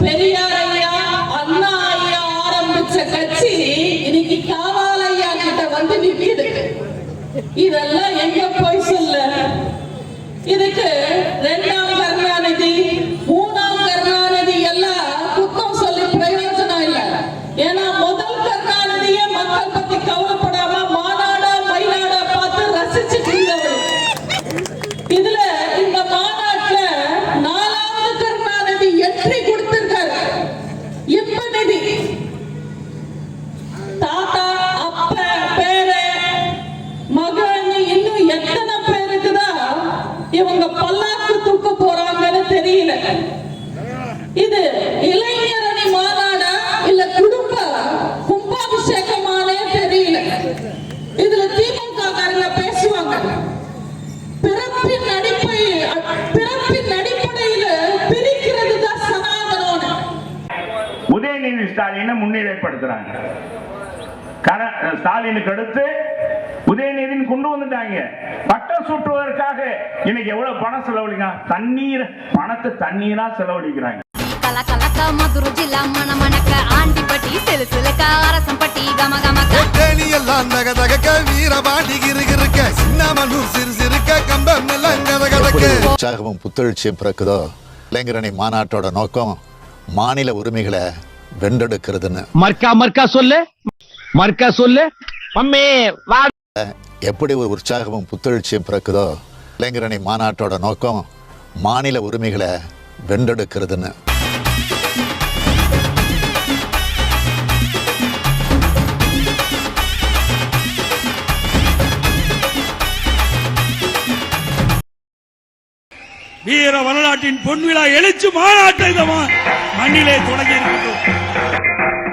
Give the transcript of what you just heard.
பெரியார் ஐயா அண்ணா ஐயா ஆரம்பிச்ச கட்சி இன்னைக்கு காவாலையா கிட்ட வந்து நிக்குது. இதெல்லாம் எங்க போய் சொல்ல? இதுக்கு ரெண்டு இவங்க பல்லாக்கு தூக்க போறாங்கன்னு தெரியல. இது இளைஞரணி மாநாடா இல்ல குடும்ப கும்பாபிஷேகமானே தெரியல. இதுல திமுக காரங்க பேசுவாங்க. பிறப்பின் அடிப்பை பிறப்பின் அடிப்படையில பிரிக்கிறது தான் சனாதனம் உதயநிதி ஸ்டாலினை முன்னிலைப்படுத்துறாங்க. ஸ்டாலினுக்கு அடுத்து உதயநிதினு கொண்டு வந்துட்டாங்க. பட்டம் சுற்றுவதற்காக இன்னைக்கு எவ்வளவு பணம் செலவழிங்க தண்ணீர் பணத்தை தண்ணீரா செலவழிக்கிறாங்க. கல கலக்க மதுரை ஜில்லா சிறு சிறுக்க கம்பம் எல்லாம் கதகதக்க உற்சாகமும் புத்தெழுச்சியும் பிறக்குதோ? இளைஞரணி மாநாட்டோட நோக்கம் மாநில உரிமைகளை வென்றெடுக்கிறதுன்னு. மர்க்கா மர்க்கா சொல்லு. மர்க்கா சொல்லு. மம்மி வா. எப்படி ஒரு உற்சாகமும் புத்தெழுச்சியும் பிறக்குதோ இளைஞரணி மாநாட்டோட நோக்கம் மாநில உரிமைகளை வென்றெடுக்கிறதுன்னு. வீர வரலாற்றின் பொன்விழா எழுச்சி மாநாட்டை மண்ணிலே தொடங்கி இருக்கிறோம்